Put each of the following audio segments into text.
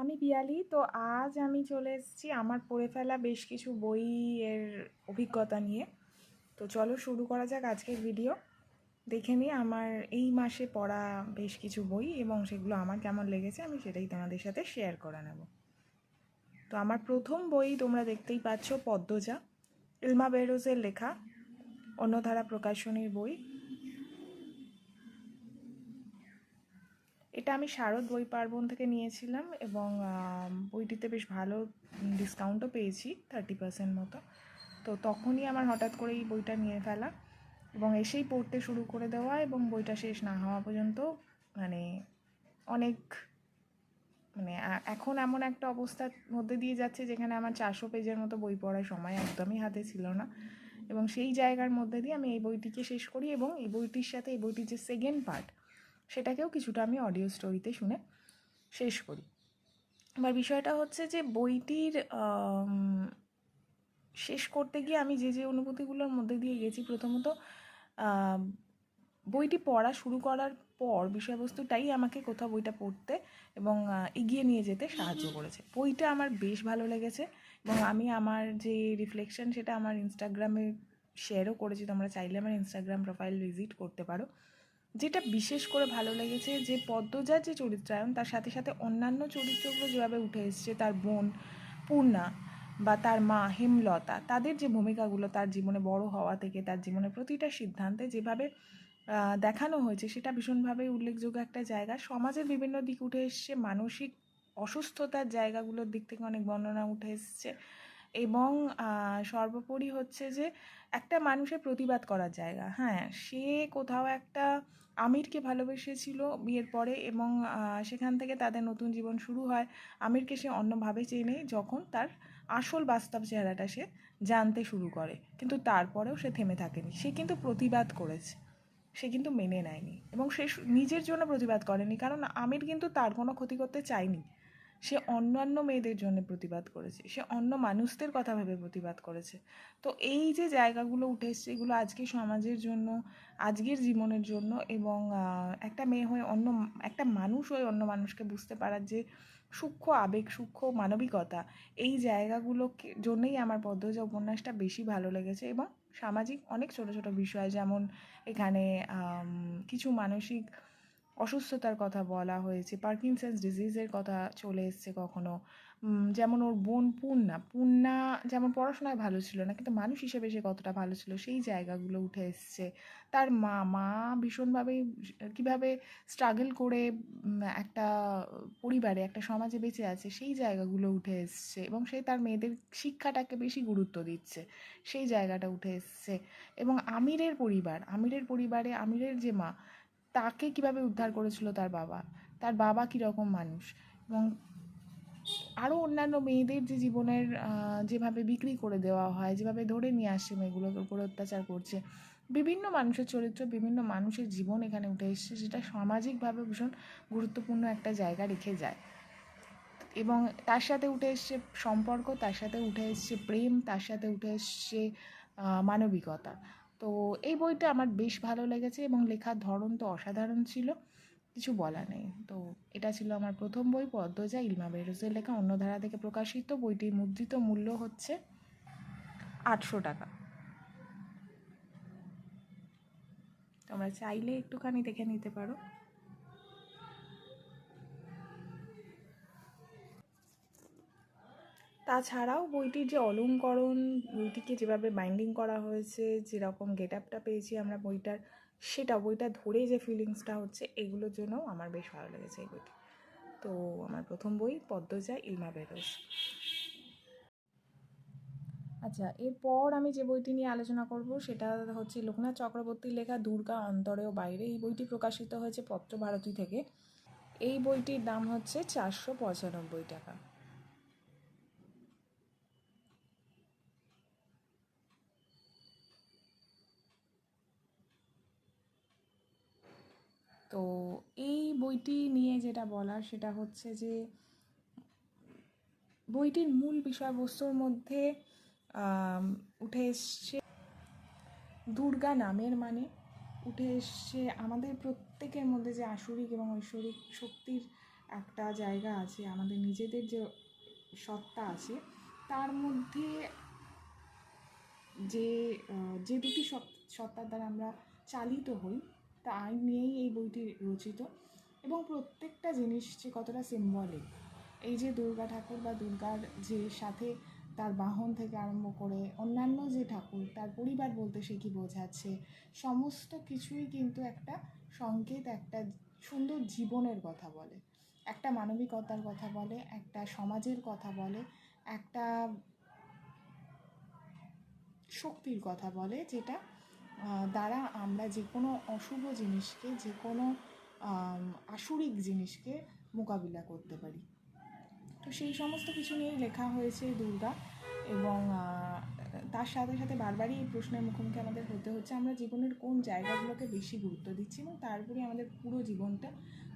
আমি পিয়ালি তো আজ আমি চলে এসেছি আমার পড়ে ফেলা বেশ কিছু বইয়ের অভিজ্ঞতা নিয়ে। তো চলো শুরু করা যাক আজকের ভিডিও দেখে নিই আমার এই মাসে পড়া বেশ কিছু বই এবং সেগুলো আমার কেমন লেগেছে, আমি সেটাই তোমাদের সাথে শেয়ার করে নেব। তো আমার প্রথম বই তোমরা দেখতেই পাচ্ছ, পদ্মজা। ইলমা বেরোজের লেখা অন্যধারা প্রকাশনীর বই। এটা আমি শারদ বই পার্বণ থেকে নিয়েছিলাম এবং বইটিতে বেশ ভালো ডিসকাউন্টও পেয়েছি থার্টি পার্সেন্ট মতো। তো তখনই আমার হঠাৎ করে এই বইটা নিয়ে ফেলা এবং এসেই পড়তে শুরু করে দেওয়া এবং বইটা শেষ না হওয়া পর্যন্ত মানে অনেক মানে এখন এমন একটা অবস্থার মধ্যে দিয়ে যাচ্ছে যেখানে আমার চারশো পেজের মতো বই পড়ার সময় একদমই হাতে ছিল না। এবং সেই জায়গার মধ্যে দিয়ে আমি এই বইটিকে শেষ করি এবং এই বইটির সাথে, এই বইটির যে সেকেন্ড পার্ট সেটাকেও কিছুটা আমি অডিও স্টোরিতে শুনে শেষ করি। এবার বিষয়টা হচ্ছে যে বইটির শেষ করতে গিয়ে আমি যে যে অনুভূতিগুলোর মধ্যে দিয়ে গেছি, প্রথমত বইটি পড়া শুরু করার পর বিষয়বস্তুটাই আমাকে কোথাও বইটা পড়তে এবং এগিয়ে নিয়ে যেতে সাহায্য করেছে। বইটা আমার বেশ ভালো লেগেছে এবং আমি আমার যে রিফ্লেকশন সেটা আমার ইনস্টাগ্রামে শেয়ারও করেছি। তোমরা চাইলে আমার ইনস্টাগ্রাম প্রোফাইল ভিজিট করতে পারো। যেটা বিশেষ করে ভালো লেগেছে যে পদ্মজার যে চরিত্রায়ন, তার সাথে সাথে অন্যান্য চরিত্রগুলো যেভাবে উঠে এসছে, তার বোন পূর্ণা বা তার মা হেমলতা, তাদের যে ভূমিকাগুলো তার জীবনে বড় হওয়া থেকে, তার জীবনের প্রতিটা সিদ্ধান্তে যেভাবে দেখানো হয়েছে, সেটা ভীষণভাবে উল্লেখযোগ্য একটা জায়গা। সমাজের বিভিন্ন দিক উঠে এসছে, মানসিক অসুস্থতার জায়গাগুলোর দিক থেকে অনেক বর্ণনা উঠে এসছে এবং সর্বোপরি হচ্ছে যে একটা মানুষের প্রতিবাদ করার জায়গা। হ্যাঁ সে কোথাও একটা আমিরকে ভালোবেসেছিল বিয়ের পরে এবং সেখান থেকে তাদের নতুন জীবন শুরু হয়। আমিরকে সে অন্যভাবে চেনে যখন তার আসল বাস্তব চেহারাটা সে জানতে শুরু করে। কিন্তু তারপরেও সে থেমে থাকেনি। সে কিন্তু প্রতিবাদ করেছে। সে কিন্তু মেনে নেয়নি এবং সে, নিজের জন্য প্রতিবাদ করেনি। কারণ আমির কিন্তু তার কোনো ক্ষতি করতে চায়নি। সে অন্যান্য মেয়েদের জন্য প্রতিবাদ করেছে, সে অন্য মানুষদের কথা ভেবে প্রতিবাদ করেছে। তো এই যে জায়গাগুলো উঠে এসছে, এগুলো আজকে সমাজের জন্য, আজকের জীবনের জন্য এবং একটা মেয়ে হয়ে অন্য, একটা মানুষ হয়ে অন্য মানুষকে বুঝতে পারার যে সূক্ষ্ম আবেগ, সূক্ষ্ম মানবিকতা, এই জায়গাগুলোকে জন্যই আমার পদ্মজা উপন্যাসটা বেশি ভালো লেগেছে এবং সামাজিক অনেক ছোট ছোট বিষয় যেমন এখানে কিছু মানসিক অসুস্থতার কথা বলা হয়েছে পার্কিনসন্স ডিজিজের কথা চলে এসছে কখনো? যেমন ওর বোন পূর্ণা পূর্ণা যেমন পড়াশোনায় ভালো ছিল না, কিন্তু মানুষ হিসেবে সে কতটা ভালো ছিল সেই জায়গাগুলো উঠে এসছে। তার মা মা ভীষণভাবে কীভাবে স্ট্রাগল করে একটা পরিবারে, একটা সমাজে বেঁচে আছে সেই জায়গাগুলো উঠে এসছে এবং সে তার মেয়েদের শিক্ষাটাকে বেশি গুরুত্ব দিচ্ছে, সেই জায়গাটা উঠে এসছে। এবং আমিরের পরিবার, আমিরের পরিবারে, আমিরের যে মা তাকে কীভাবে উদ্ধার করেছিল তার বাবা? তার বাবা কীরকম মানুষ? এবং আরও অন্যান্য মেয়েদের যে জীবনের যেভাবে বিক্রি করে দেওয়া হয়, যেভাবে ধরে নিয়ে আসছে মেয়েগুলোকে উপর অত্যাচার করছে, বিভিন্ন মানুষের চরিত্র, বিভিন্ন মানুষের জীবন এখানে উঠে এসছে যেটা সামাজিকভাবে ভীষণ গুরুত্বপূর্ণ একটা জায়গা রেখে যায়। এবং তার সাথে উঠে এসছে সম্পর্ক, তার সাথে উঠে এসছে প্রেম, তার সাথে উঠে এসছে মানবিকতা। তো এই বইটা আমার বেশ ভালো লেগেছে এবং লেখার ধরন তো অসাধারণ ছিল, কিছু বলা নেই। তো এটা ছিল আমার প্রথম বই, পদ্মজা, ইলমা বেরোজের লেখা। অন্য ধারা থেকে প্রকাশিত বইটির মুদ্রিত মূল্য হচ্ছে আটশো টাকা। তোমরা চাইলে একটুখানি দেখে নিতে পারো। তাছাড়াও বইটির যে অলঙ্করণ, বইটিকে যেভাবে বাইন্ডিং করা হয়েছে, যেরকম গেট আপটা পেয়েছি আমরা বইটার, সেটা, বইটা ধরে যে ফিলিংসটা হচ্ছে, এগুলোর জন্যও আমার বেশ ভালো লেগেছে এই বইটি। তো আমার প্রথম বই পদ্মজা ইলমা বেরোজ আচ্ছা এরপর আমি যে বইটি নিয়ে আলোচনা করব, সেটা হচ্ছে লোকনাথ চক্রবর্তীর লেখা দুর্গা অন্তরে ও বাইরে। এই বইটি প্রকাশিত হয়েছে পত্রভারতী থেকে। এই বইটির দাম হচ্ছে চারশো পঁচানব্বই টাকা। তো এই বইটি নিয়ে যেটা বলার সেটা হচ্ছে যে, বইটির মূল বিষয়বস্তুর মধ্যে উঠে এসছে দুর্গা নামের মানে। উঠে এসছে আমাদের প্রত্যেকের মধ্যে যে আসরিক এবং ঐশ্বরিক শক্তির একটা জায়গা আছে, আমাদের নিজেদের যে সত্তা আছে, তার মধ্যে যে যে দুটি সত- সত্তার দ্বারা আমরা চালিত হই তাই নিয়েই এই বইটি রচিত এবং প্রত্যেকটা জিনিস যে কতটা সিম্বলিক এই যে দুর্গা ঠাকুর বা দুর্গার যে সাথে তার বাহন থেকে আরম্ভ করে অন্যান্য যে ঠাকুর, তার পরিবার বলতে সে কি বোঝাচ্ছে, সমস্ত কিছুই কিন্তু একটা সংকেত, একটা সুন্দর জীবনের কথা বলে। একটা মানবিকতার কথা বলে, একটা সমাজের কথা বলে, একটা শক্তির কথা বলে যেটা দ্বারা আমরা যে কোনো অশুভ জিনিসকে, যে কোনো আসুরিক জিনিসকে মোকাবিলা করতে পারি। তো সেই সমস্ত কিছু নিয়েই লেখা হয়েছে দুর্গা এবং তার সাথে সাথে বারবারই এই প্রশ্নের মুখোমুখি আমাদের হতে হচ্ছে। আমরা জীবনের কোন জায়গাগুলোকে বেশি গুরুত্ব দিচ্ছি এবং তারপরে আমাদের পুরো জীবনটা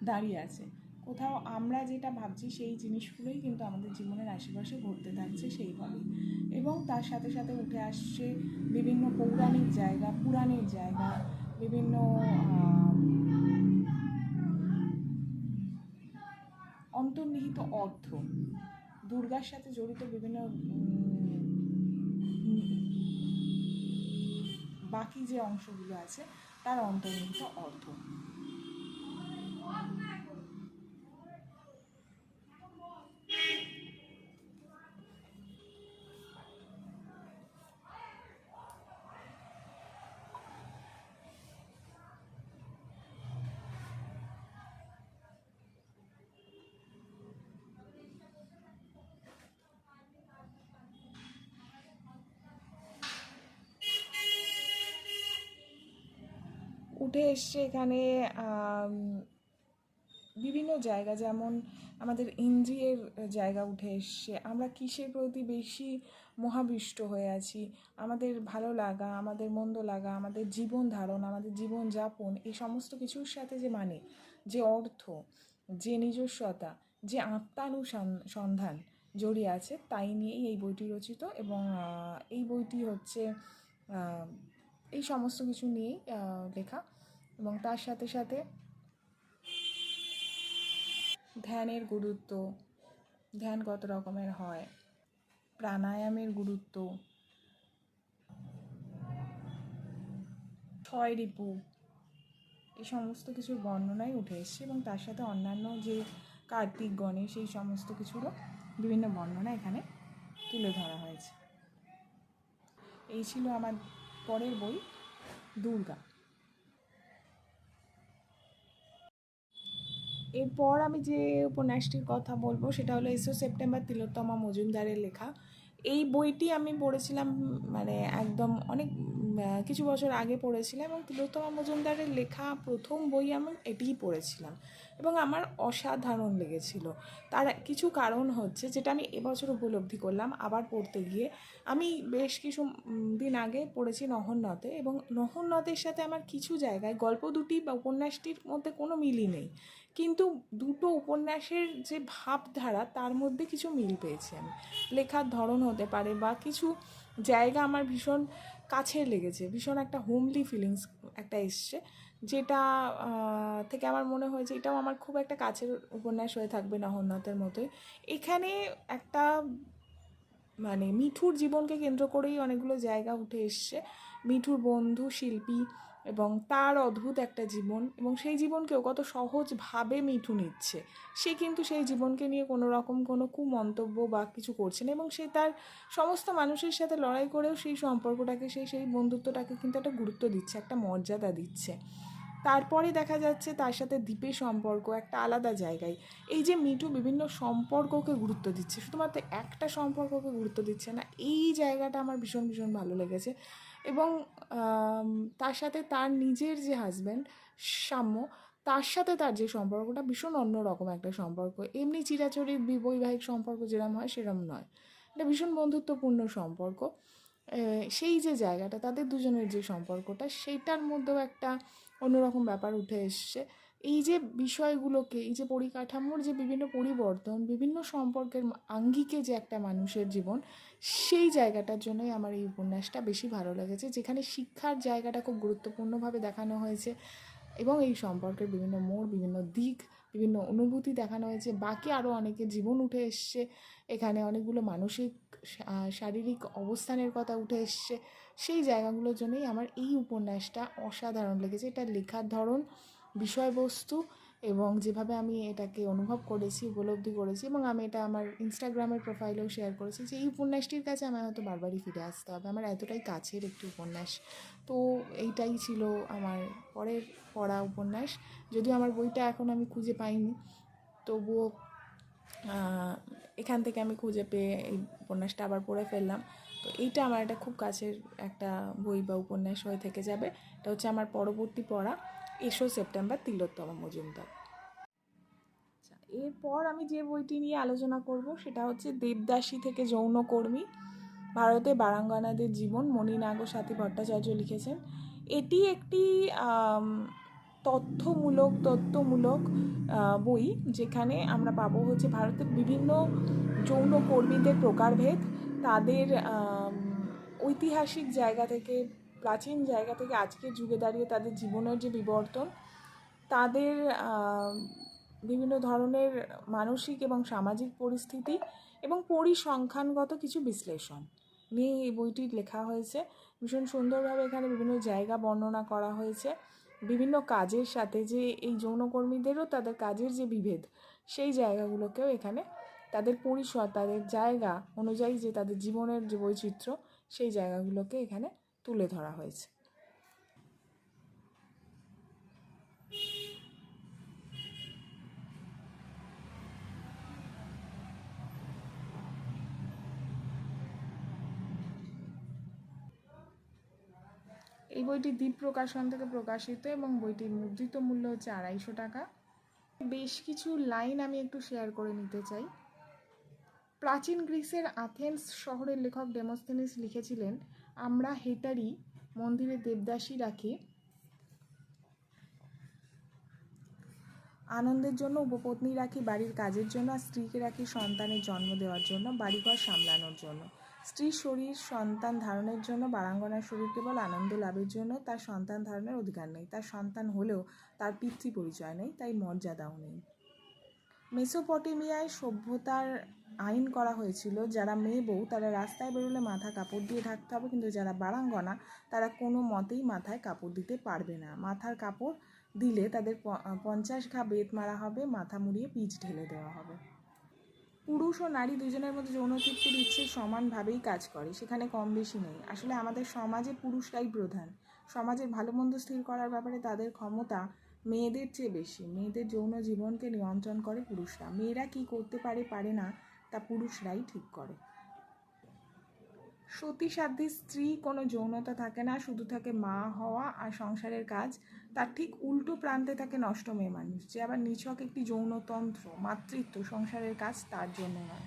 দাঁড়িয়ে আছে। কোথাও আমরা যেটা ভাবছি সেই জিনিসগুলোই কিন্তু আমাদের জীবনের আশেপাশে ঘটতে থাকছে সেইভাবেই এবং তার সাথে সাথে উঠে আসছে বিভিন্ন পৌরাণিক জায়গা, পুরাণের জায়গা, বিভিন্ন অন্তর্নিহিত অর্থ। দুর্গার সাথে জড়িত বিভিন্ন বাকি যে অংশগুলো আছে, তার অন্তর্নিহিত অর্থ। উঠে এসছে এখানে বিভিন্ন জায়গা। যেমন আমাদের ইন্দ্রিয়ের জায়গা উঠে এসছে। আমরা কিসের প্রতি বেশি মহাবিষ্ট হয়ে আছি? আমাদের ভালো লাগা, আমাদের মন্দ লাগা, আমাদের জীবন ধারণ, আমাদের জীবন যাপন, এই সমস্ত কিছুর সাথে যে মানে যে অর্থ, যে নিজস্বতা, যে আত্মানুসন্ধান জড়িয়ে আছে, তাই নিয়েই এই বইটি রচিত এবং এই বইটি হচ্ছে এই সমস্ত কিছু নিয়েই লেখা। এবং তার সাথে সাথে ধ্যানের গুরুত্ব, ধ্যান কত রকমের হয়, প্রাণায়ামের গুরুত্ব, ছয় রিপু, এই সমস্ত কিছুর বর্ণনাই উঠে এসছে এবং তার সাথে অন্যান্য যে কার্তিক, গণেশ, এই সমস্ত কিছুরও বিভিন্ন বর্ণনা এখানে তুলে ধরা হয়েছে। এই ছিল আমার পরের বই, দুর্গা। এরপর আমি যে উপন্যাসটির কথা বলব, সেটা হলো এসো সেপ্টেম্বর তিলোত্তমা মজুমদারের লেখা। এই বইটি আমি পড়েছিলাম মানে একদম অনেক কিছু বছর আগে পড়েছিলাম এবং তিলোত্তমা মজুমদারের লেখা প্রথম বই আমি এটিই পড়েছিলাম এবং আমার অসাধারণ লেগেছিল। তার কিছু কারণ হচ্ছে, যেটা আমি এবছর উপলব্ধি করলাম, আবার পড়তে গিয়ে। আমি বেশ কিছু দিন আগে পড়েছি নহন্নতে এবং নহন্নতের সাথে আমার কিছু জায়গায় গল্প দুটি বা উপন্যাসটির মধ্যে কোনো মিলই নেই। কিন্তু দুটো উপন্যাসের যে ভাবধারা, তার মধ্যে কিছু মিল পেয়েছি আমি। লেখার ধরন হতে পারে বা কিছু জায়গা আমার ভীষণ কাছের লেগেছে, ভীষণ একটা হোমলি ফিলিংস একটা এসছে, যেটা থেকে আমার মনে হয়েছে এটাও আমার খুব একটা কাছের উপন্যাস হয়ে থাকবে নহন্নতের মতোই। এখানে একটা মানে মিঠুর জীবনকে কেন্দ্র করেই অনেকগুলো জায়গা উঠে এসছে। মিঠুর বন্ধু, শিল্পী এবং তার অদ্ভুত একটা জীবন এবং সেই জীবনকেও কত সহজভাবে মিঠু নিচ্ছে। সে কিন্তু সেই জীবনকে নিয়ে কোনো রকম কোনো কুমন্তব্য বা কিছু করছে না এবং সে তার সমস্ত মানুষের সাথে লড়াই করেও সেই সম্পর্কটাকে, সেই সেই বন্ধুত্বটাকে কিন্তু একটা গুরুত্ব দিচ্ছে, একটা মর্যাদা দিচ্ছে। তারপরে দেখা যাচ্ছে তার সাথে দ্বীপের সম্পর্ক একটা আলাদা জায়গায়। এই যে মিঠু বিভিন্ন সম্পর্ককে গুরুত্ব দিচ্ছে, শুধুমাত্র একটা সম্পর্ককে গুরুত্ব দিচ্ছে না, এই জায়গাটা আমার ভীষণ ভীষণ ভালো লেগেছে। এবং তার সাথে তার নিজের যে হাজব্যান্ড সাম্য, তার সাথে তার যে সম্পর্কটা ভীষণ অন্যরকম একটা সম্পর্ক। এমনি চিরাচরিত বৈবাহিক সম্পর্ক যেরম হয়, সেরম নয়। এটা ভীষণ বন্ধুত্বপূর্ণ সম্পর্ক। সেই যে জায়গাটা, তাদের দুজনের যে সম্পর্কটা, সেইটার মধ্যেও একটা অন্যরকম ব্যাপার উঠে এসছে। এই যে বিষয়গুলোকে, এই যে পরিকাঠামোর যে বিভিন্ন পরিবর্তন, বিভিন্ন সম্পর্কের আঙ্গিকে যে একটা মানুষের জীবন, সেই জায়গাটার জন্যই আমার এই উপন্যাসটা বেশি ভালো লেগেছে, যেখানে শিক্ষার জায়গাটা খুব গুরুত্বপূর্ণভাবে দেখানো হয়েছে এবং এই সম্পর্কের বিভিন্ন মোড়, বিভিন্ন দিক বিভিন্ন অনুভূতি দেখানো হয়েছে। বাকি আরও অনেকে জীবন উঠে এসছে। এখানে অনেকগুলো মানসিক শারীরিক অবস্থানের কথা উঠে এসছে। সেই জায়গাগুলোর জন্যই আমার এই উপন্যাসটা অসাধারণ লেগেছে। এটা লেখার ধরন, বিষয়বস্তু এবং যেভাবে আমি এটাকে অনুভব করেছি, উপলব্ধি করেছি এবং আমি এটা আমার ইনস্টাগ্রামের প্রোফাইলেও শেয়ার করেছি যে এই উপন্যাসটির কাছে আমার হয়তো বারবারই ফিরে আসতে হবে। আমার এতটাই কাছের একটি উপন্যাস। তো এইটাই ছিল আমার পরের পড়া উপন্যাস। যদিও আমার বইটা এখন আমি খুঁজে পাইনি, তবুও এখান থেকে আমি খুঁজে পেয়ে এই উপন্যাসটা আবার পড়ে ফেললাম। তো এইটা আমার একটা খুব কাছের একটা বই বা উপন্যাস হয়ে থেকে যাবে। এটা হচ্ছে আমার পরবর্তী পড়া। এসো সেপ্টেম্বর তিলোত্তম মজুমদার। আচ্ছা এরপর আমি যে বইটি নিয়ে আলোচনা করব সেটা হচ্ছে দেবদাসী থেকে যৌনকর্মী, ভারতে বারাঙ্গনাদের জীবন মণিনাগ সাথী ভট্টাচার্য লিখেছেন। এটি একটি তথ্যমূলক, তত্ত্বমূলক বই যেখানে আমরা পাবো হচ্ছে ভারতের বিভিন্ন যৌনকর্মীদের প্রকারভেদ, তাদের ঐতিহাসিক জায়গা থেকে প্রাচীন জায়গা থেকে আজকের যুগে দাঁড়িয়ে তাদের জীবনের যে বিবর্তন, তাদের বিভিন্ন ধরনের মানসিক এবং সামাজিক পরিস্থিতি এবং পরিসংখ্যানগত কিছু বিশ্লেষণ নিয়ে এই বইটি লেখা হয়েছে। ভীষণ সুন্দরভাবে এখানে বিভিন্ন জায়গা বর্ণনা করা হয়েছে। বিভিন্ন কাজের সাথে যে এই যৌনকর্মীদেরও তাদের কাজের যে বিভেদ, সেই জায়গাগুলোকেও এখানে তাদের পরিসর, তাদের জায়গা অনুযায়ী যে তাদের জীবনের যে বৈচিত্র্য, সেই জায়গাগুলোকে এখানে তুলে ধরা হয়েছে। এই বইটি দ্বীপ প্রকাশন থেকে প্রকাশিত এবং বইটির মুদ্রিত মূল্য হচ্ছে আড়াইশো টাকা। বেশ কিছু লাইন আমি একটু শেয়ার করে নিতে চাই। প্রাচীন গ্রিসের আথেন্স শহরের লেখক ডেমোস্থেনিস লিখেছিলেন আমরা হেটারি মন্দিরে দেবদাসী রাখি। আনন্দের জন্য উপপত্নী রাখি, বাড়ির কাজের জন্য, আর স্ত্রীকে রাখি সন্তানের জন্ম দেওয়ার জন্য, বাড়িঘর সামলানোর জন্য। স্ত্রীর শরীর সন্তান ধারণের জন্য বারাঙ্গনার শরীর কেবল আনন্দ লাভের জন্য, তার সন্তান ধারণের অধিকার নেই। তার সন্তান হলেও তার পিতৃ পরিচয় নেই, তাই মর্যাদাও নেই। মেসোপটেমিয়ায় সভ্যতার আইন করা হয়েছিল, যারা মেয়ে বউ, তারা রাস্তায় বেরোলে মাথা কাপড় দিয়ে ঢাকতে হবে, কিন্তু যারা বারাঙ্গনা, তারা কোনো মতেই মাথায় কাপড় দিতে পারবে না। মাথার কাপড় দিলে তাদের পঞ্চাশ ঘা বেত মারা হবে, মাথা মুড়িয়ে পিচ ঢেলে দেওয়া হবে। পুরুষ ও নারী দুজনের মধ্যে যৌন তৃপ্তির ইচ্ছে সমানভাবেই কাজ করে, সেখানে কম বেশি নেই। আসলে আমাদের সমাজে পুরুষরাই প্রধান। সমাজের ভালো মন্দ স্থির করার ব্যাপারে তাদের ক্ষমতা মেয়েদের চেয়ে বেশি, মেয়েদের যৌন জীবনকে নিয়ন্ত্রণ করে পুরুষরা। মেয়েরা কি করতে পারে পারে না, তা পুরুষরাই ঠিক করে। সতী সাধ্যী স্ত্রী কোনো যৌনতা থাকে না, শুধু থাকে মা হওয়া আর সংসারের কাজ। তার ঠিক উল্টো প্রান্তে থাকে নষ্ট মেয়ে মানুষ, যে আবার নিছক একটি যৌনতন্ত্র, মাতৃত্ব, সংসারের কাজ তার জন্য নয়।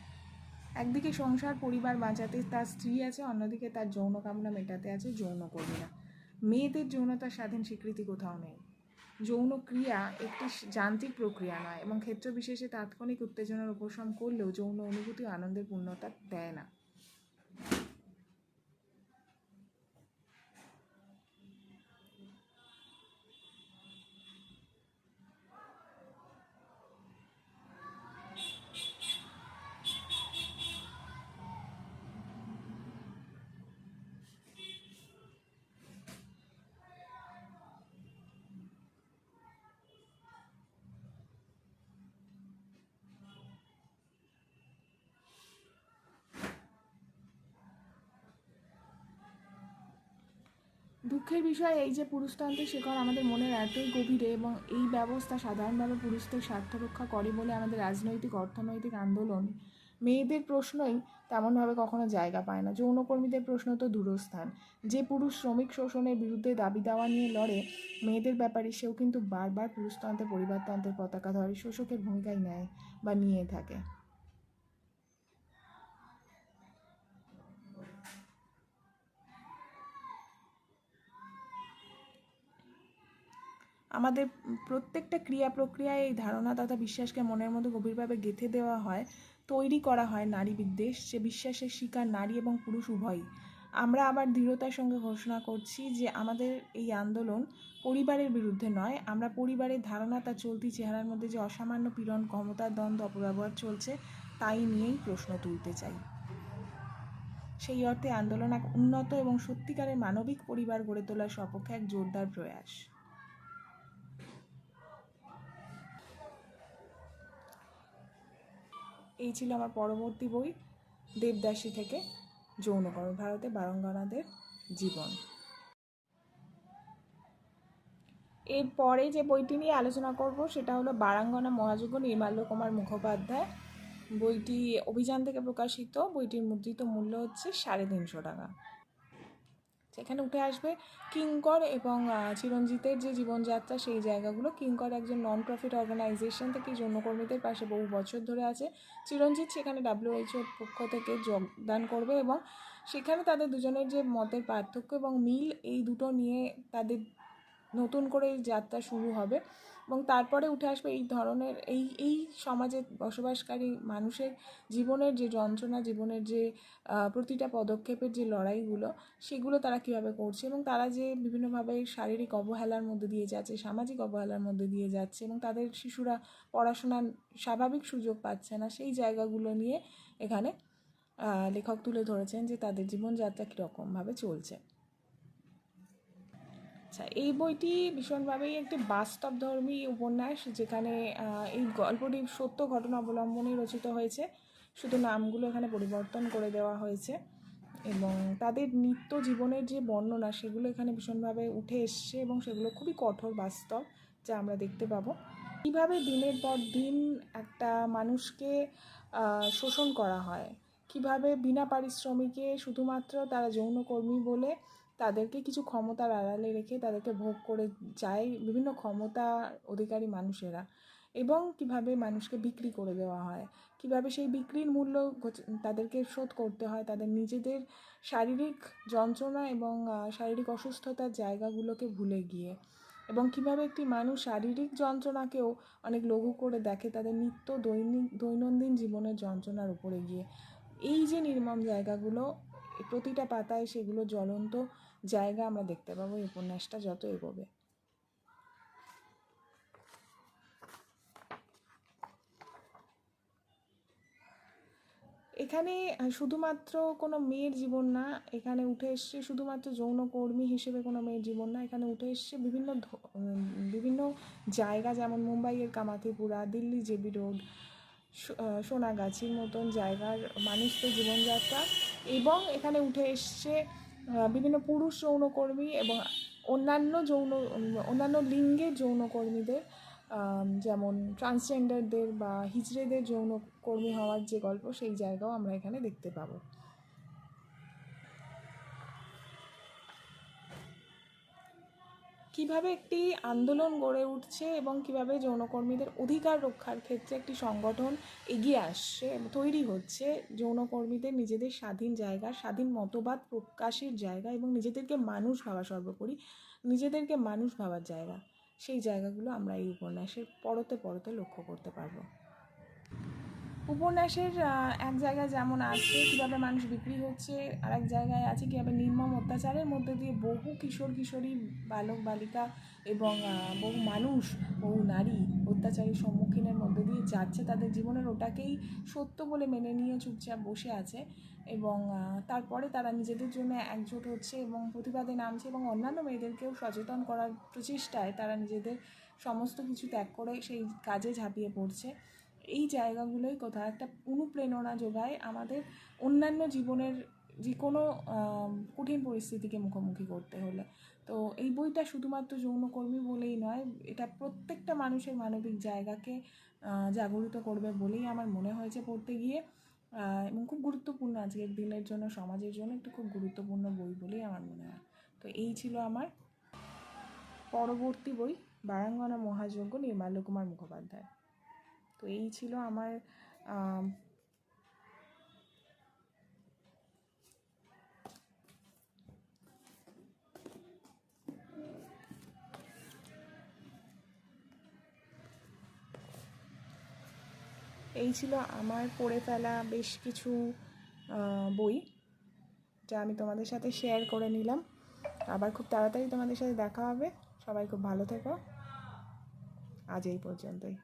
একদিকে সংসার, পরিবার বাঁচাতে তার স্ত্রী আছে, অন্যদিকে তার যৌন কামনা মেটাতে আছে যৌনকর্মীরা মেয়েদের যৌনতার স্বাধীন স্বীকৃতি কোথাও নেই। যৌন ক্রিয়া একটি যান্ত্রিক প্রক্রিয়া নয় এবং ক্ষেত্র বিশেষে তাৎক্ষণিক উত্তেজনার উপশম করলেও যৌন অনুভূতি আনন্দের পূর্ণতা দেয় না। দুঃখের বিষয় এই যে পুরুষতান্ত্রিক শেখর আমাদের মনের এতই গভীরে এবং এই ব্যবস্থা সাধারণভাবে পুরুষদের স্বার্থ রক্ষা করে বলে আমাদের রাজনৈতিক, অর্থনৈতিক আন্দোলন। মেয়েদের প্রশ্নই তেমনভাবে কখনো জায়গা পায় না। যৌনকর্মীদের প্রশ্ন তো দূরস্থান। যে পুরুষ শ্রমিক শোষণের বিরুদ্ধে দাবি দাওয়া নিয়ে লড়ে, মেয়েদের ব্যাপারে সেও কিন্তু বারবার পুরুষতন্ত্রের পরিবারতন্ত্রের পতাকা ধরে শোষকের ভূমিকায় নেয় বা নিয়ে থাকে। আমাদের প্রত্যেকটা ক্রিয়া প্রক্রিয়ায় এই ধারণা তথা বিশ্বাসকে মনের মধ্যে গভীরভাবে গেঁথে দেওয়া হয়, তৈরি করা হয় নারী বিদ্বেষ সে বিশ্বাসের শিকার নারী এবং পুরুষ উভয়ই। আমরা আবার দৃঢ়তার সঙ্গে ঘোষণা করছি যে আমাদের এই আন্দোলন পরিবারের বিরুদ্ধে নয়, আমরা পরিবারের ধারণা তার চলতি চেহারার মধ্যে যে অসামান্য পীড়ন ক্ষমতার দ্বন্দ্ব, অপব্যবহার চলছে, তাই নিয়েই প্রশ্ন তুলতে চাই। সেই অর্থে আন্দোলন এক উন্নত এবং সত্যিকারের মানবিক পরিবার গড়ে তোলার সপক্ষে এক জোরদার প্রয়াস। এই ছিল আমার পরবর্তী বই, দেবদাসী থেকে যৌনকর্ম ভারতে বারঙ্গনাদের জীবন। এরপরে যে বইটি নিয়ে আলোচনা করব, সেটা হলো বারাঙ্গনা মহাযজ্ঞ নির্মাল্য কুমার মুখোপাধ্যায়। বইটি অভিযান থেকে প্রকাশিত, বইটির মুদ্রিত মূল্য হচ্ছে সাড়ে তিনশো টাকা। সেখানে উঠে আসবে। কিঙ্কর এবং চিরঞ্জিতের যে জীবনযাত্রা, সেই জায়গাগুলো। কিঙ্কর একজন নন প্রফিট অর্গানাইজেশন থেকে যৌনকর্মীদের পাশে বহু বছর ধরে আছে। চিরঞ্জিত সেখানে ডাব্লিউএইচওর পক্ষ থেকে যোগদান করবে এবং সেখানে তাদের দুজনের যে মতের পার্থক্য এবং মিল, এই দুটো নিয়ে তাদের নতুন করে এই যাত্রা শুরু হবে। এবং তারপরে উঠে আসবে এই ধরনের, এই এই সমাজে বসবাসকারী মানুষের জীবনের যে যন্ত্রণা, জীবনের যে প্রতিটা পদক্ষেপের যে লড়াইগুলো, সেগুলো তারা কীভাবে করছে এবং তারা যে বিভিন্নভাবে শারীরিক অবহেলার মধ্যে দিয়ে যাচ্ছে, সামাজিক অবহেলার মধ্যে দিয়ে যাচ্ছে এবং তাদের শিশুরা পড়াশোনার স্বাভাবিক সুযোগ পাচ্ছে না, সেই জায়গাগুলো নিয়ে এখানে লেখক তুলে ধরেছেন যে তাদের জীবনযাত্রা কীরকমভাবে চলছে। আচ্ছা এই বইটি ভীষণভাবেই একটি বাস্তবধর্মী উপন্যাস যেখানে এই গল্পটি সত্য ঘটনা অবলম্বনে রচিত হয়েছে। শুধু নামগুলো এখানে পরিবর্তন করে দেওয়া হয়েছে এবং তাদের নিত্য জীবনের যে বর্ণনা সেগুলো এখানে ভীষণভাবে উঠে এসছে এবং সেগুলো খুবই কঠোর বাস্তব যা আমরা দেখতে পাবো। কীভাবে দিনের পর দিন একটা মানুষকে শোষণ করা হয়, কীভাবে বিনা পারিশ্রমিকে শুধুমাত্র তারা যৌনকর্মী বলে তাদেরকে কিছু ক্ষমতার আড়ালে রেখে তাদেরকে ভোগ করে যায় বিভিন্ন ক্ষমতা অধিকারী মানুষেরা। এবং কীভাবে মানুষকে বিক্রি করে দেওয়া হয়, কীভাবে সেই বিক্রির মূল্য তাদেরকে শোধ করতে হয়, তাদের নিজেদের শারীরিক যন্ত্রণা এবং শারীরিক অসুস্থতার জায়গাগুলোকে ভুলে গিয়ে। এবং কীভাবে একটি মানুষ শারীরিক যন্ত্রণাকেও অনেক লঘু করে দেখে তাদের নিত্য দৈনিক, দৈনন্দিন জীবনের যন্ত্রণার উপরে গিয়ে। এই যে নির্মম জায়গাগুলো, প্রতিটা পাতায় সেগুলো জ্বলন্ত জায়গা আমরা দেখতে পাবো, এই উপন্যাসটা যত এগোবে। এখানে শুধুমাত্র কোনো মেয়ের জীবন না, এখানে উঠে এসছে শুধুমাত্র যৌনকর্মী হিসেবে কোনো মেয়ের জীবন না, এখানে উঠে এসছে বিভিন্ন বিভিন্ন জায়গা, যেমন মুম্বাইয়ের কামাথিপুরা দিল্লি জেবি রোড সোনাগাছির মতন জায়গার মানুষদের জীবনযাত্রা, এবং এখানে উঠে এসছে বিভিন্ন পুরুষ যৌনকর্মী এবং অন্যান্য যৌন, অন্যান্য লিঙ্গের যৌনকর্মীদের যেমন ট্রান্সজেন্ডারদের বা হিজড়েদের যৌনকর্মী হওয়ার যে গল্প, সেই জায়গাও আমরা এখানে দেখতে পাবো। কীভাবে একটি আন্দোলন গড়ে উঠছে এবং কীভাবে যৌনকর্মীদের অধিকার রক্ষার ক্ষেত্রে একটি সংগঠন এগিয়ে আসছে, তৈরি হচ্ছে, যৌনকর্মীদের নিজেদের স্বাধীন জায়গা, স্বাধীন মতবাদ প্রকাশের জায়গা এবং নিজেদেরকে মানুষ ভাবা সর্বোপরি, নিজেদেরকে মানুষ ভাবার জায়গা, সেই জায়গাগুলো আমরা এই উপন্যাসের পরতে পরতে লক্ষ্য করতে পারব। উপন্যাসের এক জায়গায় যেমন আছে কীভাবে মানুষ বিক্রি হচ্ছে আর এক জায়গায় আছে কীভাবে নির্মম অত্যাচারের মধ্যে দিয়ে বহু কিশোর কিশোরী, বালক, বালিকা এবং বহু মানুষ, বহু নারী অত্যাচারের সম্মুখীনের মধ্যে দিয়ে যাচ্ছে। তাদের জীবনের ওটাকেই সত্য বলে মেনে নিয়ে চুপচাপ বসে আছে এবং তারপরে তারা নিজেদের জন্য একজোট হচ্ছে এবং প্রতিবাদে নামছে এবং অন্যান্য মেয়েদেরকেও সচেতন করার প্রচেষ্টায় তারা নিজেদের সমস্ত কিছু ত্যাগ করে সেই কাজে ঝাঁপিয়ে পড়ছে। এই জায়গাগুলোই কোথাও একটা অনুপ্রেরণা যোগায় আমাদের অন্যান্য জীবনের যে কোনো কঠিন পরিস্থিতিকে মুখোমুখি করতে হলে। তো এই বইটা শুধুমাত্র যৌনকর্মী বলেই নয়, এটা প্রত্যেকটা মানুষের মানবিক জায়গাকে জাগরিত করবে বলেই আমার মনে হয়েছে পড়তে গিয়ে। এবং খুব গুরুত্বপূর্ণ আজকের দিনের জন্য, সমাজের জন্য একটু খুব গুরুত্বপূর্ণ বই বলেই আমার মনে হয়। তো এই ছিল আমার পরবর্তী বই, বারাঙ্গনা মহাযজ্ঞ নির্মাল্য কুমার মুখোপাধ্যায়। তো এই ছিল আমার এই ছিল আমার পড়ে ফেলা বেশ কিছু বই যা আমি তোমাদের সাথে শেয়ার করে নিলাম। আবার খুব তাড়াতাড়ি তোমাদের সাথে দেখা হবে। সবাই খুব ভালো থেকো। আজ এই পর্যন্তই।